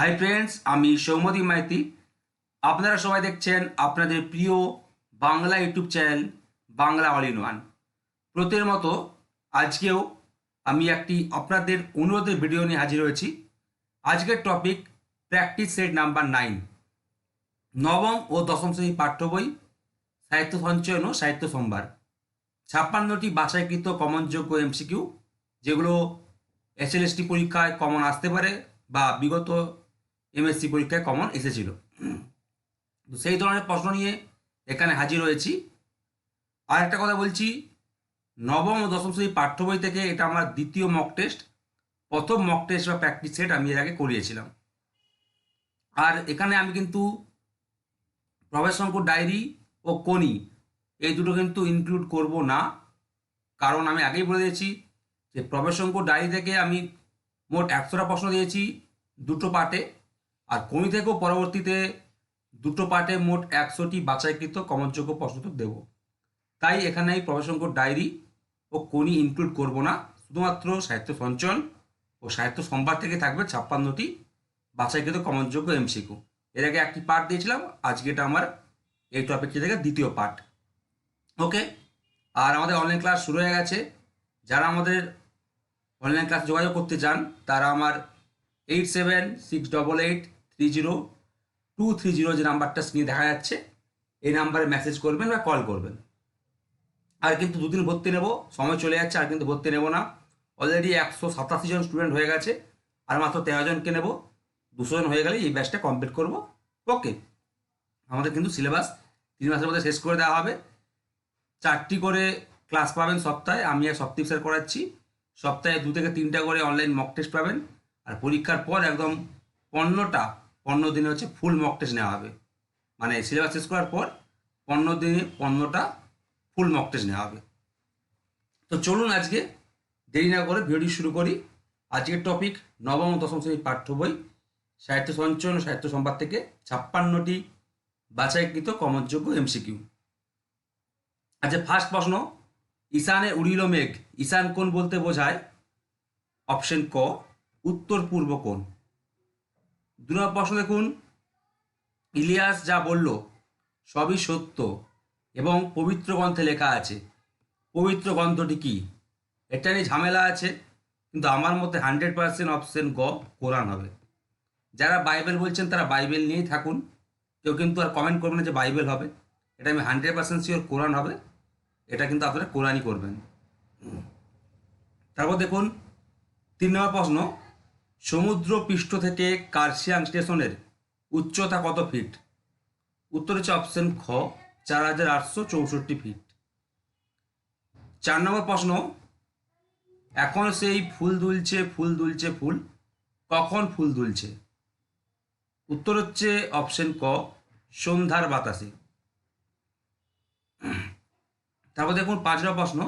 Hi friends আমি সৌমদী মাইতি। আপনারা সবাই দেখছেন আপনাদের প্রিয় Bangla YouTube channel Bangla all in one. প্রতির মতো আজকেও আমি একটি আপনাদের অনুরোধের ভিডিও নিয়ে হাজির হয়েছি। আজকের topic practice set number nine নবম ও দশম শ্রেণি পাঠ্য বই, সাহিত্য সঞ্চয়ন ও সাহিত্য সম্ভার। ছাপ্পান্নটি বাছাইকৃত কমনযোগ্য এমসিকিউ যেগুলো এসএলএসটি পরীক্ষায় কমন আসতে পারে বা বিগত এমএসসি পরীক্ষায় কমন এসেছিল। তো সেই ধরনের প্রশ্ন নিয়ে এখানে হাজির হয়েছি। আর একটা কথা বলছি, নবম ও দশম শ্রেণি পাঠ্য বই থেকে এটা আমার দ্বিতীয় মক টেস্ট প্রথম মক টেস্ট বা প্র্যাকটিস সেট আমি এর আগে করিয়েছিলাম। আর এখানে আমি কিন্তু প্রবেশঙ্কর ডায়েরি ও কোনি এই দুটো কিন্তু ইনক্লুড করব না। কারণ আমি আগেই বলে দিয়েছি যে প্রবেশঙ্কর ডায়েরি থেকে আমি মোট একশোটা প্রশ্ন দিয়েছি দুটো পার্টে আর কোনি থেকেও পরবর্তীতে দুটো পার্টে মোট একশোটি বাছাইকৃত কমনযোগ্য প্রশ্ন দেবো। তাই এখানে এই প্রবেশঙ্কর ডায়েরি ও কোনি ইনক্লুড করব না। শুধুমাত্র সাহিত্য সঞ্চয়ন ও সাহিত্য সম্ভার থেকে থাকবে ছাপ্পান্নটি বাছাইকৃত কমনযোগ্য এমসিকিউ এর আগে একটি পার্ট দিয়েছিলাম, আজকে এটা আমার এই টপিকটি থেকে দ্বিতীয় পার্ট। ওকে, আর আমাদের অনলাইন ক্লাস শুরু হয়ে গেছে। যারা আমাদের অনলাইন ক্লাস যোগাযোগ করতে চান, তারা আমার eight seven six double eight three zero two three zero যে নাম্বারটা স্ক্রিনে দেখা যাচ্ছে, এই নাম্বারে মেসেজ করবেন বা কল করবেন। আর কিন্তু দুদিন ভর্তি নেব, সময় চলে যাচ্ছে, আর কিন্তু ভর্তি নেব না। অলরেডি একশো সাতাশি জন স্টুডেন্ট হয়ে গেছে, আর মাত্র তেরো জনকে নেব। দুশো জন হয়ে গেলে এই ব্যাচটা কমপ্লিট করব। ওকে আমাদের কিন্তু সিলেবাস তিন মাসের মধ্যে শেষ করে দেওয়া হবে। চারটি করে ক্লাস পাবেন সপ্তাহে, আমি এক সপ্তাহ স্যার করাচ্ছি। সপ্তাহে দু থেকে তিনটা করে অনলাইন মক টেস্ট পাবেন। আর পরীক্ষার পর একদম পনেরোটা পনেরো দিনে হচ্ছে ফুল মক টেস্ট নেওয়া হবে। মানে সিলেবাস শেষ করার পর পনেরো দিনে পনেরোটা ফুল মক টেস্ট নেওয়া হবে। তো চলুন আজকে দেরি না করে ভিডিওটি শুরু করি। আজকের টপিক নবম দশম শ্রেণির পাঠ্য বই, সাহিত্য সঞ্চয়ন ও সাহিত্য সম্পাদ থেকে ছাপ্পান্নটি বাছাইকৃত কমনযোগ্য এমসিকিউ আচ্ছা ফার্স্ট প্রশ্ন, ঈশানে উড়িল মেঘ, ঈশান কোন বলতে বোঝায়? অপশন ক উত্তর পূর্ব কোন দু নম্বর প্রশ্ন দেখুন। ইলিয়াস যা বলল, সবই সত্য এবং পবিত্র গ্রন্থে লেখা আছে। পবিত্র গ্রন্থটি কি? এটা নিয়ে ঝামেলা আছে, কিন্তু আমার মতে হান্ড্রেড পার্সেন্ট অপশন গ, কোরআন হবে। যারা বাইবেল বলছেন, তারা বাইবেল নিয়েই থাকুন। কেউ কিন্তু আর কমেন্ট করবে না যে বাইবেল হবে। এটা আমি হান্ড্রেড পার্সেন্ট শিওর কোরআন হবে। এটা কিন্তু আপনারা কোরআনই করবেন। তারপর দেখুন, তিন নম্বর প্রশ্ন সমুদ্র পৃষ্ঠ থেকে কার্শিয়াং স্টেশনের উচ্চতা কত ফিট? উত্তর হচ্ছে অপশন খ চার হাজার আটশো চৌষট্টি ফিট। চার নম্বর প্রশ্ন, এখন সেই ফুল দুলছে ফুল দুলছে ফুল, কখন ফুল দুলছে? উত্তর হচ্ছে অপশন ক, সন্ধ্যার বাতাসে। তারপর দেখুন পাঁচ নম্বর প্রশ্ন,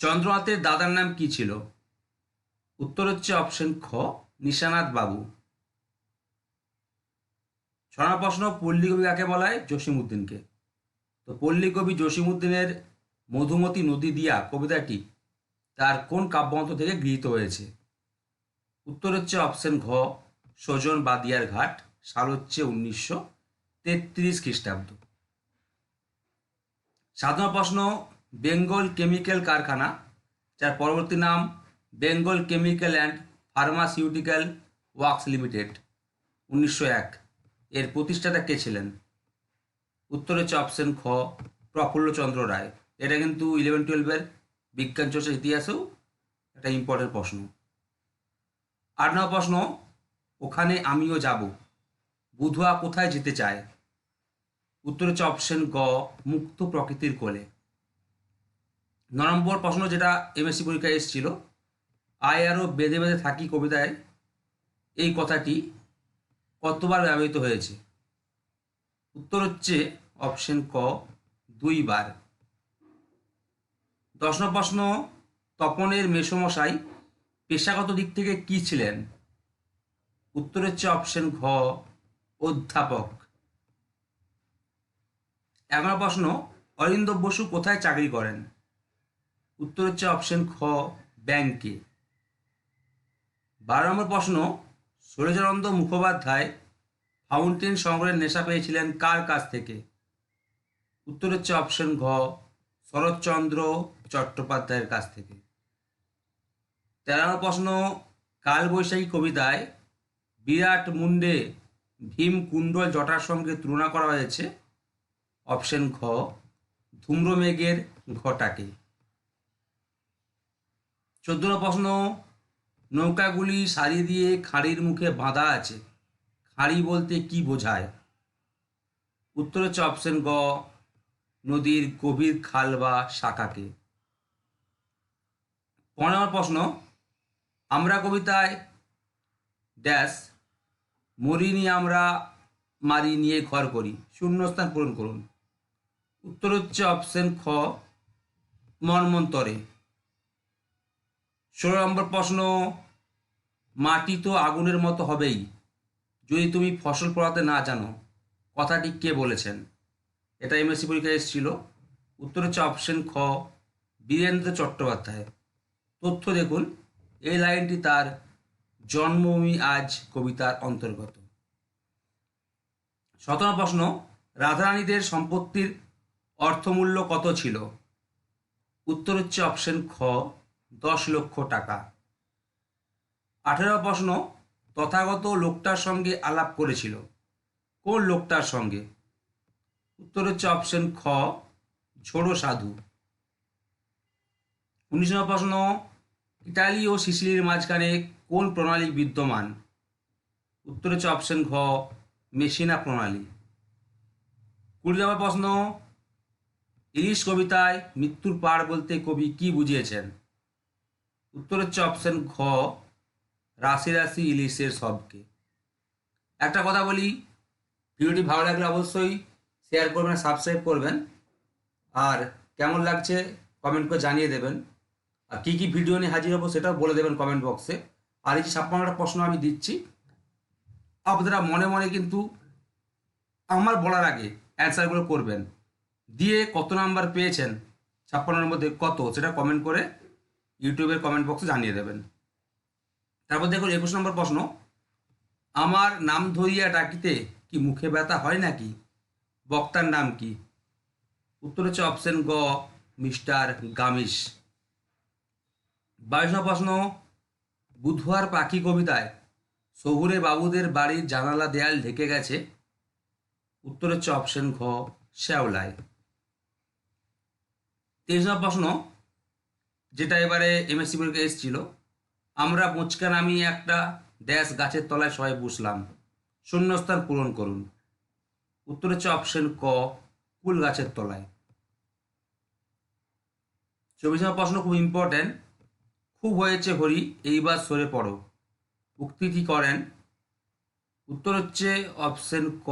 চন্দ্রনাথের দাদার নাম কি ছিল? উত্তর হচ্ছে অপশন খ নিশানাথ বাবু। ছড়া প্রশ্ন পল্লী কবি কাকে বলা হয় জসিমউদ্দিনকে। তো পল্লী কবি জসিমউদ্দিনের মধুমতি নদী দিয়া কবিতাটি তার কোন কাব্যগ্রন্থ থেকে গৃহীত হয়েছে? উত্তর হচ্ছে অপশন ঘ, সজন বাদিয়ার ঘাট, সাল হচ্ছে উনিশশো তেত্রিশ খ্রিস্টাব্দ। সাধারণ প্রশ্ন, বেঙ্গল কেমিক্যাল কারখানা, যার পরবর্তী নাম Bengal Chemical and Pharmaceutical Works Limited, উনিশশো এক। এর প্রতিষ্ঠাতা কে ছিলেন? উত্তর হচ্ছে অপশন খ, প্রফুল্লচন্দ্র রায়। এটা কিন্তু ইলেভেন টুয়েলভের বিজ্ঞান চর্চার ইতিহাসেও একটা ইম্পর্টেন্ট প্রশ্ন। আট নম্বর প্রশ্ন, ওখানে আমিও যাব। বুধুয়া কোথায় যেতে চায়? উত্তর হচ্ছে অপশন গ, মুক্ত প্রকৃতির কোলে। ন নম্বর প্রশ্ন যেটা এমএসসি পরীক্ষায় এসেছিল আয় আরও বেঁধে বেঁধে থাকি কবিতায়, এই কথাটি কতবার ব্যবহৃত হয়েছে? উত্তর হচ্ছে অপশন ক, দুইবার। দশ প্রশ্ন, তপনের মেসমশাই পেশাগত দিক থেকে কি ছিলেন? উত্তর হচ্ছে অপশন ঘ, অধ্যাপক। এগারো প্রশ্ন অরিন্দ বসু কোথায় চাকরি করেন? উত্তর হচ্ছে অপশন খ, ব্যাংকে। বারো নম্বর প্রশ্ন সুরেশানন্দ মুখোপাধ্যায় ফাউন্টেন সংগ্রহের নেশা পেয়েছিলেন কার কাছ থেকে? উত্তর হচ্ছে অপশন ঘ, শরৎচন্দ্র চট্টোপাধ্যায়ের কাছ থেকে। তেরো নম্বর প্রশ্ন, কালবৈশাখী কবিতায় বিরাট মুন্ডে ভীম কুণ্ডল জটার সঙ্গে তুলনা করা হয়েছে? অপশন ঘ, ধূম্রমেঘের ঘটাকে। চোদ্দ প্রশ্ন নৌকাগুলি সারি দিয়ে খাঁড়ির মুখে বাঁধা আছে। খাঁড়ি বলতে কি বোঝায়? উত্তর হচ্ছে অপশন গ, নদীর গভীর খাল বা শাখাকে। পনেরো প্রশ্ন, আমরা কবিতায় ড্যাশ মরি নিয়ে আমরা মারি নিয়ে ঘর করি, শূন্যস্থান পূরণ করুন। উত্তর হচ্ছে অপশন খ, মর্মন্তরে। ষোলো নম্বর প্রশ্ন, মাটি তো আগুনের মতো হবেই, যদি তুমি ফসল পড়াতে না জানো, কথাটি কে বলেছেন? এটা এমএসসি পরীক্ষায় এসেছিল। উত্তর হচ্ছে অপশন খ, বীরেন্দ্র চট্টোপাধ্যায়। তথ্য দেখুন, এই লাইনটি তার জন্মভূমি আজ কবিতার অন্তর্গত। সতেরো প্রশ্ন, রাধারানীদের সম্পত্তির অর্থমূল্য কত ছিল? উত্তর হচ্ছে অপশন খ দশ লক্ষ টাকা। আঠেরো প্রশ্ন, তথাগত লোকটার সঙ্গে আলাপ করেছিল। কোন লোকটার সঙ্গে? উত্তর হচ্ছে অপশন খ, ঝোড়ো সাধু। উনিশ প্রশ্ন, ইটালি ও সিসিলির মাঝখানে কোন প্রণালী বিদ্যমান? উত্তর হচ্ছে অপশন ঘ, মেশিনা প্রণালী। কুড়ি নম্বর প্রশ্ন, ইলিশ কবিতায় মৃত্যুর পার বলতে কবি কি বুঝিয়েছেন? উত্তর হচ্ছে অপশন ঘ, রাশি রাশি ইলিশের সবকে। একটা কথা বলি, ভিডিওটি ভালো লাগলে অবশ্যই শেয়ার করবেন সাবস্ক্রাইব করবেন। আর কেমন লাগছে কমেন্ট করে জানিয়ে দেবেন। আর কী কী ভিডিও নিয়ে হাজির হব সেটাও বলে দেবেন কমেন্ট বক্সে আর এই যে ছাপ্পান্নটা প্রশ্ন আমি দিচ্ছি, আপনারা মনে মনে কিন্তু আমার বলার আগে অ্যান্সারগুলো করবেন। দিয়ে কত নাম্বার পেয়েছেন, ছাপ্পান্নর মধ্যে কত, সেটা কমেন্ট করে ইউটিউবের কমেন্ট বক্সে জানিয়ে দেবেন। তারপর দেখুন, একুশ নম্বর প্রশ্ন, আমার নাম ধরিয়া ডাকিতে কি মুখে ব্যথা হয় নাকি? বক্তার নাম কি? উত্তর হচ্ছে অপশন গ, মিস্টার গামিস বাইশ প্রশ্ন, বুধবার পাখি কবিতায় শহুরে বাবুদের বাড়ির জানালা দেয়াল ঢেকে গেছে। উত্তর হচ্ছে অপশন ঘ শ্যাওলায় তেইশ প্রশ্ন যেটা এবারে এমএসসি পরীক্ষা এসেছিল, আমরা মুচকা নামিয়ে একটা ড্যাশ গাছের তলায় সবাই বসলাম। শূন্যস্থান পূরণ করুন। উত্তর হচ্ছে অপশন ক, কুল গাছের তলায়। চব্বিশ নম্বর প্রশ্ন খুব ইম্পর্ট্যান্ট খুব হয়েছে হরি, এইবার সরে পড়ো। উক্তিটি করেন? উত্তর হচ্ছে অপশন ক,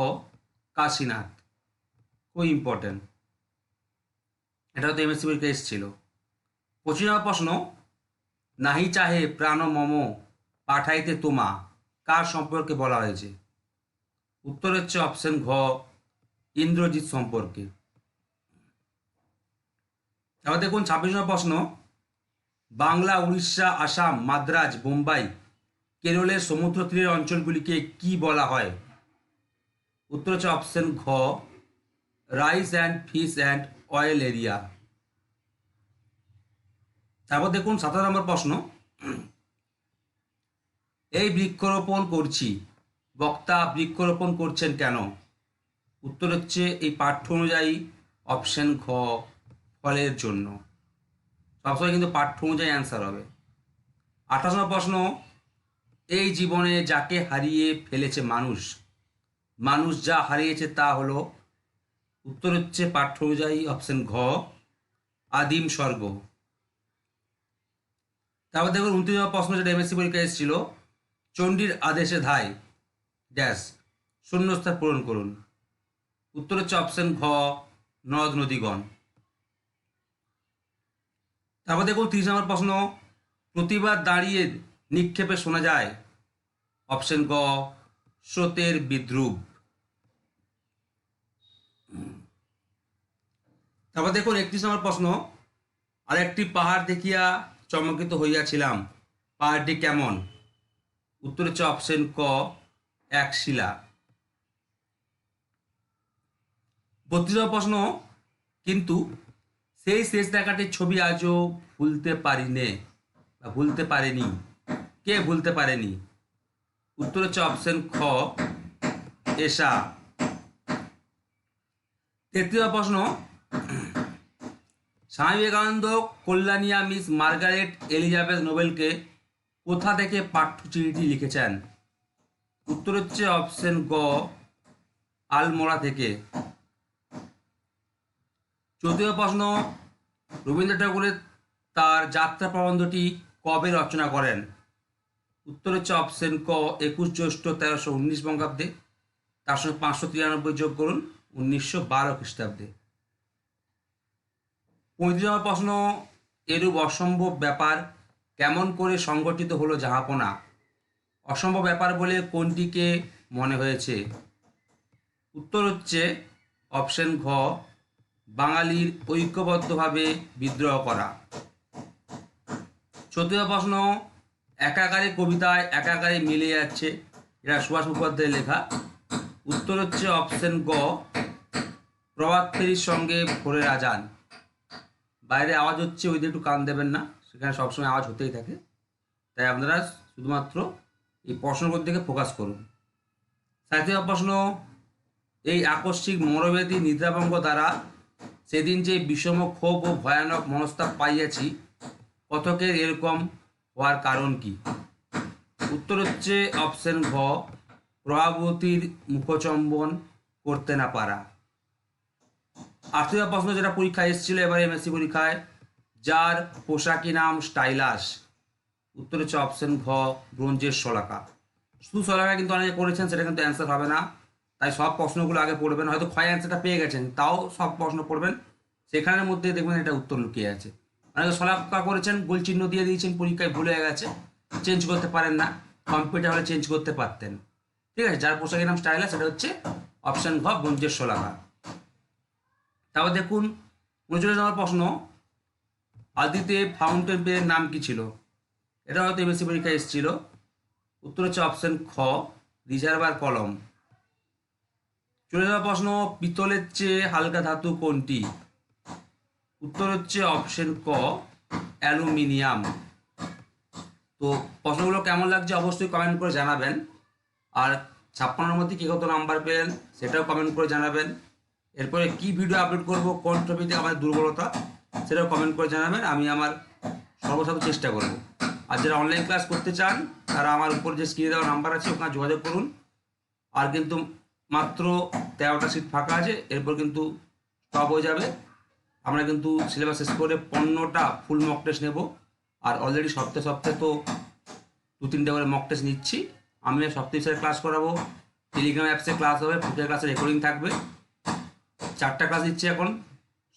কাশীনাথ। খুব ইম্পর্ট্যান্ট এটা তো এমএসসি পরীক্ষা এসেছিল। পঁচিশ নম্বর প্রশ্ন নাহি চাহে প্রাণ মম পাঠাইতে তোমা, কার সম্পর্কে বলা হয়েছে? উত্তর হচ্ছে অপশন ঘ, ইন্দ্রজিৎ সম্পর্কে। এবার দেখুন ছাব্বিশ নম্বর প্রশ্ন বাংলা, উড়িষ্যা, আসাম, মাদ্রাজ, বোম্বাই, কেরলের সমুদ্র তীরের অঞ্চলগুলিকে কি বলা হয়? উত্তর হচ্ছে অপশন ঘ rice and fish and oil area তারপর দেখুন সাতাশ নম্বর প্রশ্ন। এই বৃক্ষরোপণ করছি, বক্তা বৃক্ষরোপণ করছেন কেন? উত্তর হচ্ছে এই পাঠ্য অনুযায়ী অপশন ঘ, ফলের জন্য। সবসময় কিন্তু পাঠ্য অনুযায়ী অ্যান্সার হবে। আঠাশ নম্বর প্রশ্ন, এই জীবনে যাকে হারিয়ে ফেলেছে মানুষ মানুষ যা হারিয়েছে তা হলো, উত্তর হচ্ছে পাঠ্য অনুযায়ী অপশন ঘ, আদিম স্বর্গ। তারপর দেখুন উনত্রিশ নম্বর প্রশ্ন যেটা এমএসসি পরীক্ষা এসেছিল, চণ্ডীর আদেশে ধায় ড্যাশ, শূন্যস্থান পূরণ করুন। উত্তর হচ্ছে অপশন ঘ, নদ, নদীগণ। তারপর দেখুন তিরিশ নম্বর প্রশ্ন, প্রতিবার দাঁড়িয়ে নিক্ষেপে শোনা যায়? অপশন গ, স্রোতের বিদ্রুপ। তারপর দেখুন একত্রিশ নম্বর প্রশ্ন আর একটি পাহাড় দেখিয়া চমকিত হইয়াছিলাম। পাহাড়টি কেমন? উত্তর হচ্ছে অপশন ক, এক শিলা। বত্রিশ প্রশ্ন, কিন্তু সেই শেষ দেখাটির ছবি আজও ভুলতে পারিনে বা ভুলতে পারেনি? কে ভুলতে পারেনি? উত্তর হচ্ছে অপশন খ এসা তৃতীয় প্রশ্ন স্বামী বিবেকানন্দ কল্যাণিয়া মিস মার্গারেট এলিজাবেথ নোবেলকে কোথা থেকে পাঠ্যচিঠিটি লিখেছেন? উত্তর হচ্ছে অপশন গ, আলমোড়া থেকে। চতুর্থ প্রশ্ন রবীন্দ্র ঠাকুরের তার যাত্রা প্রবন্ধটি কবে রচনা করেন? উত্তর হচ্ছে অপশন ক, একুশ জ্যৈষ্ঠ তেরোশো উনিশ বঙ্গাব্দে। তার সঙ্গে পাঁচশো তিরানব্বই যোগ করুন, উনিশশো বারো খ্রিস্টাব্দে। পঁয়ত্রিশ প্রশ্ন এরূপ অসম্ভব ব্যাপার কেমন করে সংগঠিত হলো জাহাপনা অসম্ভব ব্যাপার বলে কোনটিকে মনে হয়েছে? উত্তর হচ্ছে অপশন ঘ, বাঙালির ঐক্যবদ্ধভাবে বিদ্রোহ করা। চতুর্থ প্রশ্ন, একাকারে কবিতায় একাকারে মিলে যাচ্ছে। এটা সুভাষ মুখোপাধ্যায়ের লেখা। উত্তর হচ্ছে অপশন গ প্রভাত ফেরির সঙ্গে ভোরের আজান। বাইরে আওয়াজ হচ্ছে, ওই দিকে একটু কান দেবেন না। সেখানে সবসময় আওয়াজ হতেই থাকে। তাই আপনারা শুধুমাত্র এই প্রশ্নগুলোর দিকে ফোকাস করুন। সাহিত্য প্রশ্ন, এই আকস্মিক মনোবেদী নিদ্রাভঙ্গ দ্বারা সেদিন যে বিষম ক্ষোভ ও ভয়ানক মনস্তাপ পাইয়াছি, কথকের এরকম হওয়ার কারণ কি? উত্তর হচ্ছে অপশন ঘ, প্রভাবতীর মুখচম্বন করতে না পারা। আর্থিক প্রশ্ন যেটা পরীক্ষা এসেছিল এবারে এমএসসি পরীক্ষায়, যার পোশাকি নাম স্টাইলাস উত্তর হচ্ছে অপশন ঘ, ব্রোঞ্জের শলাকা। শুধু শলাকা কিন্তু অনেকে করেছেন, সেটা কিন্তু অ্যান্সার হবে না। তাই সব প্রশ্নগুলো আগে পড়বেন, হয়তো ক্ষয় অ্যান্সারটা পেয়ে গেছেন, তাও সব প্রশ্ন পড়বেন। সেখানের মধ্যে দেখবেন এটা উত্তর লুকিয়ে আছে। অনেকে শলাকা করেছেন গোল চিহ্ন দিয়ে দিয়েছেন, পরীক্ষায় ভুলে গেছে চেঞ্জ করতে পারেন না কম্পিউটার হলে চেঞ্জ করতে পারতেন। ঠিক আছে, যার পোশাকের নাম স্টাইলাস সেটা হচ্ছে অপশন ঘ, ব্রোঞ্জের শলাকা। তারপর দেখুন, উনচল্লিশ নম্বর প্রশ্ন, আদিতে ফাউন্টেন পেনের নাম কি ছিল? এটা হয়তো এমএসসি পরীক্ষায় এসেছিল। উত্তর হচ্ছে অপশন খ রিজার্ভার কলম। চলে যাওয়া প্রশ্ন, পিতলের চেয়ে হালকা ধাতু কোনটি? উত্তর হচ্ছে অপশন ক, অ্যালুমিনিয়াম। তো প্রশ্নগুলো কেমন লাগছে অবশ্যই কমেন্ট করে জানাবেন। আর ছাপ্পান্নর মধ্যে কী কত নাম্বার পেলেন, সেটাও কমেন্ট করে জানাবেন। এরপরে কি ভিডিও আপলোড করব, কোন টপিকে আমার দুর্বলতা, সেটাও কমেন্ট করে জানাবেন, আমি আমার সর্বসাধ্য চেষ্টা করব। আর যারা অনলাইন ক্লাস করতে চান, তারা আমার উপর যে স্ক্রিনে দেওয়া নাম্বার আছে, ওখানে যোগাযোগ করুন। আর কিন্তু মাত্র তেরোটা সিট ফাঁকা আছে, এরপর কিন্তু স্টপ হয়ে যাবে। আমরা কিন্তু সিলেবাস শেষ করে পনেরোটা ফুল মক টেস্ট নেব। আর অলরেডি সপ্তাহে সপ্তাহে তো দু, তিনটে করে মক টেস্ট নিচ্ছি। আমি সপ্তাহে ক্লাস করাবো। টেলিগ্রাম অ্যাপসে ক্লাস হবে প্রত্যেক ক্লাসে রেকর্ডিং থাকবে। চারটা ক্লাস দিচ্ছি এখন।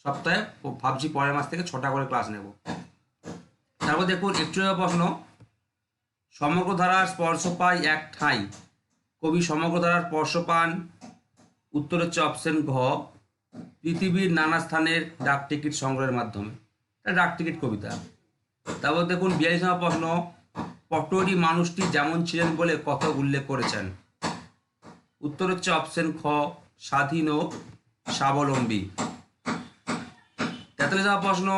সপ্তাহে ভাবছি পরের মাস থেকে ছটা করে ক্লাস নেব। তারপর দেখুন, একটু প্রশ্ন, সমগ্র ধারার স্পর্শ পায় এক ঠাঁই। কবি সমগ্র ধারার স্পর্শ পান। উত্তর হচ্ছে অপশন ঘ, পৃথিবীর নানা স্থানের ডাক টিকিট সংগ্রহের মাধ্যমে। ডাক টিকিট কবিতা। তারপর দেখুন বিয়াল্লিশ নম্বর প্রশ্ন পটোয়ারি মানুষটি যেমন ছিলেন বলে কথা উল্লেখ করেছেন। উত্তর হচ্ছে অপশন খ, স্বাধীন ও স্বাবলম্বী। তেতাল্লিশ প্রশ্ন,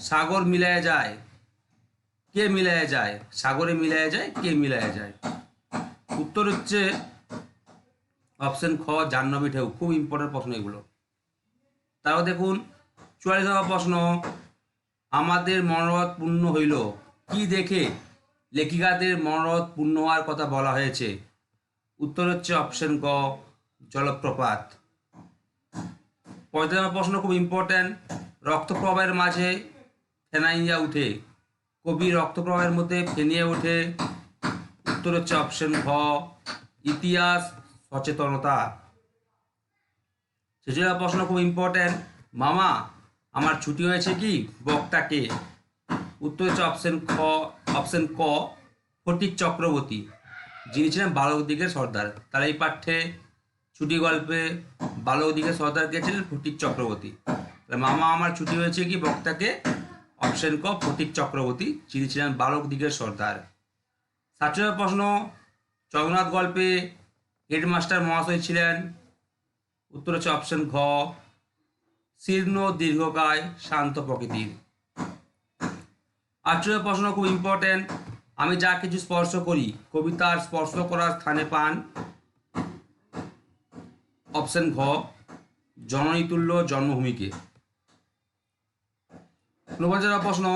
সাগর মিলায়া যায়, কে মিলায়া যায়? সাগরে মিলায়া যায়, কে মিলায়া যায়? উত্তর হচ্ছে অপশন খ, জাহ্নবী ঢেউ। খুব ইম্পর্টেন্ট প্রশ্ন এগুলো। তারপর দেখুন, চুয়াল্লিশ নম্বর প্রশ্ন, আমাদের মনোরথ পূর্ণ হইল। কি দেখে লেখিকাদের মনোরথ পূর্ণ হওয়ার কথা বলা হয়েছে? উত্তর হচ্ছে অপশন গ, জলপ্রপাত। নম্বর প্রশ্ন খুব ইম্পর্ট্যান্ট রক্তপ্রবাহের মাঝে ফেনাইয়া উঠে। কবি রক্তপ্রবাহের মধ্যে ফেনিয়ে ওঠে উত্তর হচ্ছে অপশন ঘ, ইতিহাস, সচেতনতা। সেজন্য প্রশ্ন খুব ইম্পর্ট্যান্ট মামা, আমার ছুটি হয়েছে কি? বক্তাকে। উত্তর হচ্ছে অপশন খ অপশন ক, ফটিক চক্রবর্তী, যিনি ছিলেন বালক দিকের সর্দার। তাহলে এই পাঠ্যে ছুটি গল্পে বালক দিকের সর্দার কে ছিলেন ফটিক চক্রবর্তী। মামা, আমার ছুটি হয়েছে কি বক্তাকে? অপশন ক, ফটিক চক্রবর্তী, যিনি ছিলেন বালক দিকের সর্দার। সাতচল্লিশ প্রশ্ন জগন্নাথ গল্পে হেডমাস্টার মহাশয় ছিলেন। উত্তর হচ্ছে অপশন ঘ, শীর্ণ, দীর্ঘকায়, শান্ত প্রকৃতির। আটচল্লিশ প্রশ্ন খুব ইম্পর্টেন্ট আমি যা কিছু স্পর্শ করি, কবিতার স্পর্শ করার স্থানে পান। অপশন ঘ, জননী তুল্য জন্মভূমিকে। ঊনপঞ্চাশ প্রশ্ন,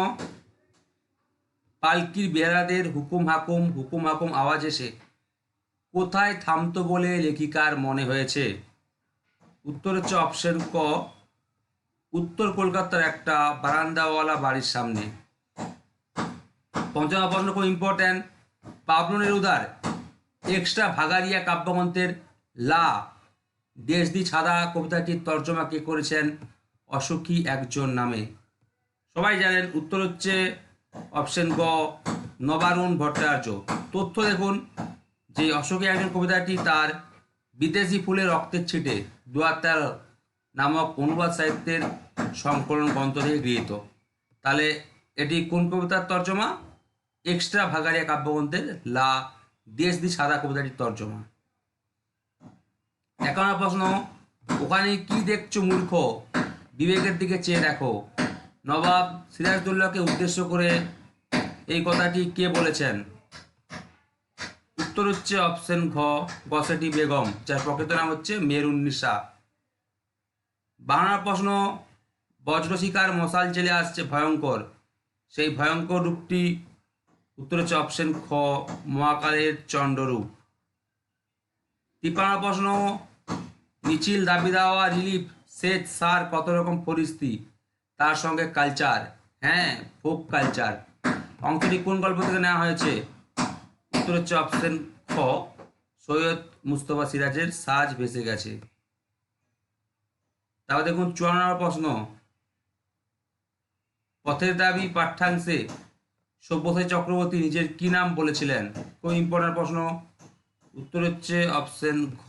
পালকির বেহারাদের হুকুম হাকুম হুকুম হাকুম আওয়াজ এসে কোথায় থামতো বলে লেখিকার মনে হয়েছে? উত্তর হচ্ছে অপশন ক, উত্তর কলকাতার একটা বারান্দাওয়ালা বাড়ির সামনে। পঞ্চম প্রশ্ন খুব ইম্পর্ট্যান্ট পাবলো নেরুদার এক্সট্রা ভাগারিয়া কাব্যগ্রন্থের লা দেশ দি ছাদা কবিতাটির তর্জমা কে করেছেন অসুখী একজন নামে। সবাই জানেন উত্তর হচ্ছে অপশন গ, নবারুণ ভট্টাচার্য। তথ্য দেখুন, যে অশোকী একজন কবিতাটি তার বিদেশি ফুলের রক্তের ছিটে দু হাজার নামক অনুবাদ সাহিত্যের সংকলন গ্রন্থ থেকে গৃহীত। তাহলে এটি কোন কবিতার তর্জমা? এক্সট্রা ভাগারিয়া কাব্যগ্রন্থের লা দেশ দি সাদা কবিতাটির তর্জমা। একান্ন প্রশ্ন, ওখানে কি দেখছ মূর্খ? বিবেকের দিকে চেয়ে দেখো। নবাব সিরাজদৌল্লাকে উদ্দেশ্য করে এই কথাটি কে বলেছেন? উত্তর হচ্ছে অপশন ঘ গসেটি বেগম, যার প্রকৃত নাম হচ্ছে মেরুন্নিসা। বাংলা প্রশ্ন বজ্রশিকার মশাল জেলে আসছে ভয়ঙ্কর। সেই ভয়ঙ্কর রূপটি উত্তর হচ্ছে অপশন খ, মহাকালের চণ্ডরূপ তিপ্পান্ন প্রশ্ন মিছিল দাবি দেওয়া, রিলিফ, সেচ, সার কত রকম পরিস্থিতি? তার সঙ্গে কালচার হ্যাঁ ফোক কালচার অঙ্কটি কোন গল্প থেকে নেওয়া হয়েছে? উত্তর হচ্ছে অপশন খ, সৈয়দ মুস্তফা সিরাজের সাজ ভেসে গেছে। তারপর দেখুন চুয়ান্ন নম্বর প্রশ্ন। পথের দাবি পাঠ্যাংশে সব্যসাচী চক্রবর্তী নিজের কি নাম বলেছিলেন? খুব ইম্পর্টেন্ট প্রশ্ন। উত্তর হচ্ছে অপশন খ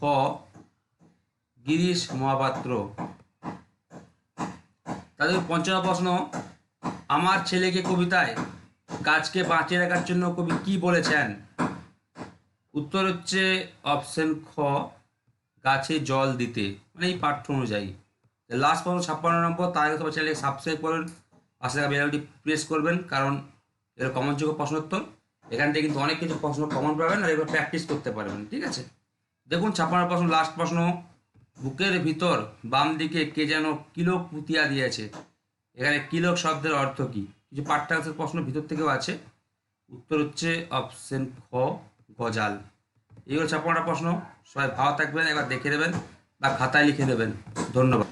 গিরিশ মহাপাত্র। তাদের পঞ্চম প্রশ্ন, আমার ছেলেকে কবিতায় গাছকে বাঁচিয়ে রাখার জন্য কবি কি বলেছেন? উত্তর হচ্ছে অপশন খ, গাছে জল দিতে। মানে এই পাঠ্য অনুযায়ী। লাস্ট প্রশ্ন, ছাপ্পান্ন নম্বর, তার আগে চ্যানেলকে সাবস্ক্রাইব করুন। পাশে থাকা বেলটি প্রেস করবেন, কারণ এর কমনযোগ্য প্রশ্নোত্তর। এখান থেকে কিন্তু অনেক কিছু প্রশ্ন কমন পাবেন আর এবার প্র্যাকটিস করতে পারবেন, ঠিক আছে? দেখুন ছাপ্পান্ন প্রশ্ন লাস্ট প্রশ্ন, বুকের ভিতর বাম দিকে কে যেন কিলোক পুতিয়া দিয়েছে। এখানে কিলোক শব্দের অর্থ কি? কিছু পাঠ্যাংশের প্রশ্ন ভিতর থেকেও আছে। উত্তর হচ্ছে অপশন খ, গজাল। এইগুলো ছাপ্পান্নটা প্রশ্ন, সবাই ভালো থাকবেন, একবার দেখে নেবেন বা খাতায় লিখে দেবেন ধন্যবাদ।